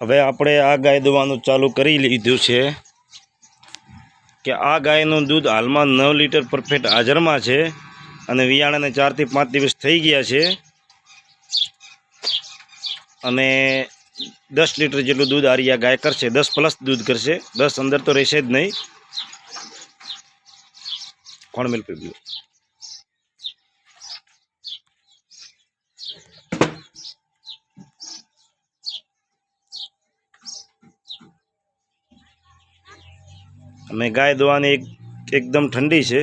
હવે આપણે આ ગાય દોવાનું ચાલુ કરી લીધું છે કે આ ગાયનું દૂધ હાલમાં નવ લીટર પરફેક્ટ હાજરમાં છે અને વિયાણાને ચારથી પાંચ દિવસ થઈ ગયા છે. અને દસ લીટર જેટલું દૂધ આરિયા ગાય કરશે, દસ પ્લસ દૂધ કરશે, દસ અંદર તો રહેશે જ નહીં. કોણ મિલ્પી પીવું અને ગાય દોવાની એક એકદમ ઠંડી છે.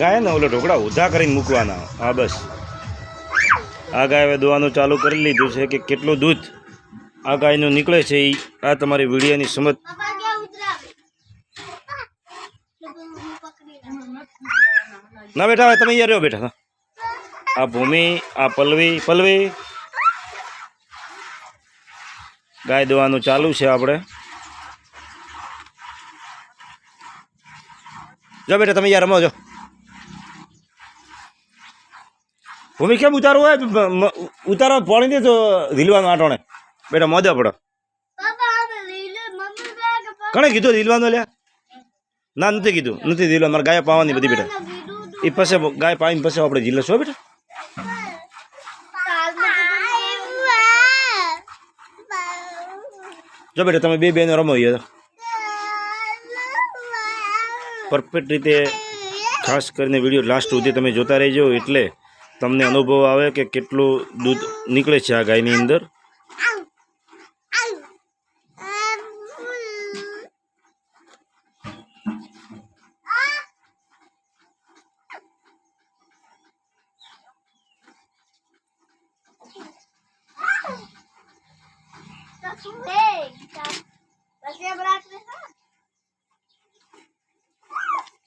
ગાય ને ઓલો ઢોકળા ઉધા કરીને મૂકવાના. હા, બસ. આ ગાય હવે દોવાનું ચાલુ કરી લીધું છે કે કેટલું દૂધ આ ગાયનું નીકળે છે એ આ તમારી વિડીયાની સમજ. ના હવે તમે અહીંયા રહ્યો બેઠા આ ભૂમિ, આ પલવી પલવી. ગાય દોવાનું ચાલુ છે આપણે. જો, બેટા, તમે યાર રમો, જો. ભૂમિ કેમ ઉતારવું હોય? ઉતારો પાણી દે તો રીલવાનું આટોણે. બેટા મોજા પડો. કણે કીધું રીલવાનું લ્યા? ના નથી કીધું. નથી રીલવાનું. મારે ગાય પાવાની બધી બેટા. એ પછી ગાય પાવીને પછી આપણે જીલે છો બેટા? જો બેટા તમે બે બેનો રમો અહીંયા પરફેક્ટ રીતે ખાસ કરીને વીડિયો લાસ્ટ સુધી તમે જોતા રહેજો એટલે તમને અનુભવ આવે કે કેટલું દૂધ નીકળે છે આ ગાયની અંદર?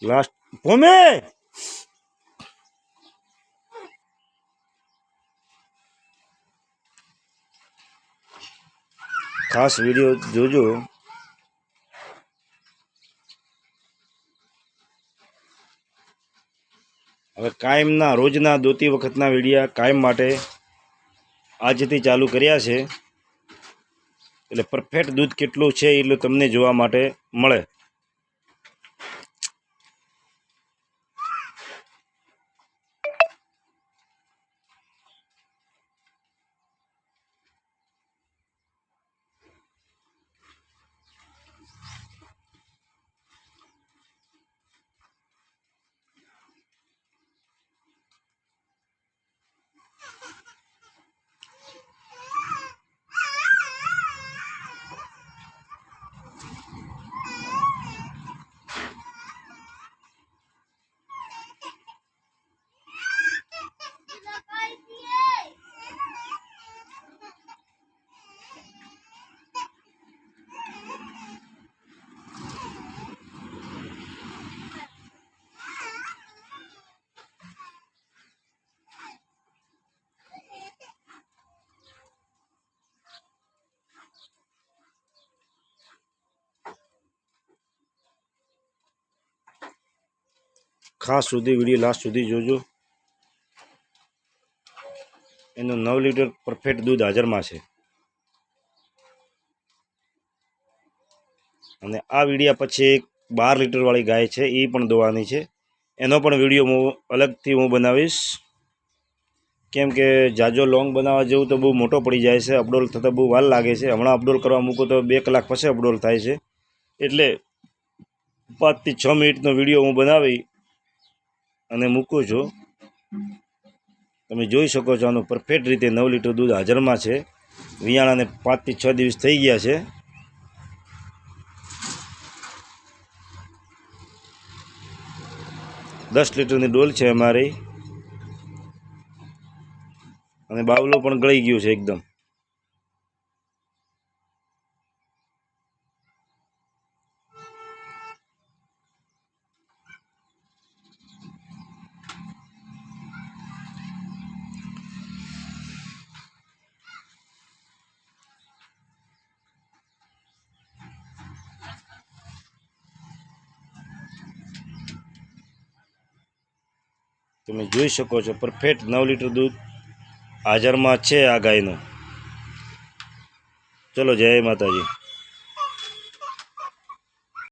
લાસ્ટ ભૂમિ ખાસ વીડિયો જોજો. હવે કાયમના રોજના દોતી વખતના વિડીયા કાયમ માટે આજથી ચાલુ કર્યા છે. એટલે પરફેક્ટ દૂધ કેટલું છે એટલું તમને જોવા માટે મળે. ખાસ સુધી વીડિયો લાસ્ટ સુધી જોજો. એનું નવ લીટર પરફેક્ટ દૂધ હાજરમાં છે. અને આ વિડીયા પછી એક બાર લીટરવાળી ગાય છે એ પણ દોવાની છે. એનો પણ વીડિયો હું અલગથી હું બનાવીશ. કેમ કે જાજો લોંગ બનાવવા જેવું તો બહુ મોટો પડી જાય છે, અપડોલ થતાં બહુ વાર લાગે છે. હમણાં અપડોલ કરવા મૂકો તો બે કલાક પછી અપડોલ થાય છે. એટલે પાંચથી છ મિનિટનો વીડિયો હું બનાવી અને મૂકું છું. તમે જોઈ શકો છો આનું પરફેક્ટ રીતે નવ લીટર દૂધ હાજરમાં છે. વિયાણાને પાંચથી છ દિવસ થઈ ગયા છે. દસ લીટરની ડોલ છે અમારી. અને બાવલો પણ ગળી ગયું છે એકદમ. તમે જોઈ શકો છો પરફેક્ટ નવ લીટર દૂધ હાજરમાં છે આ ગાયનું. ચલો જય માતાજી.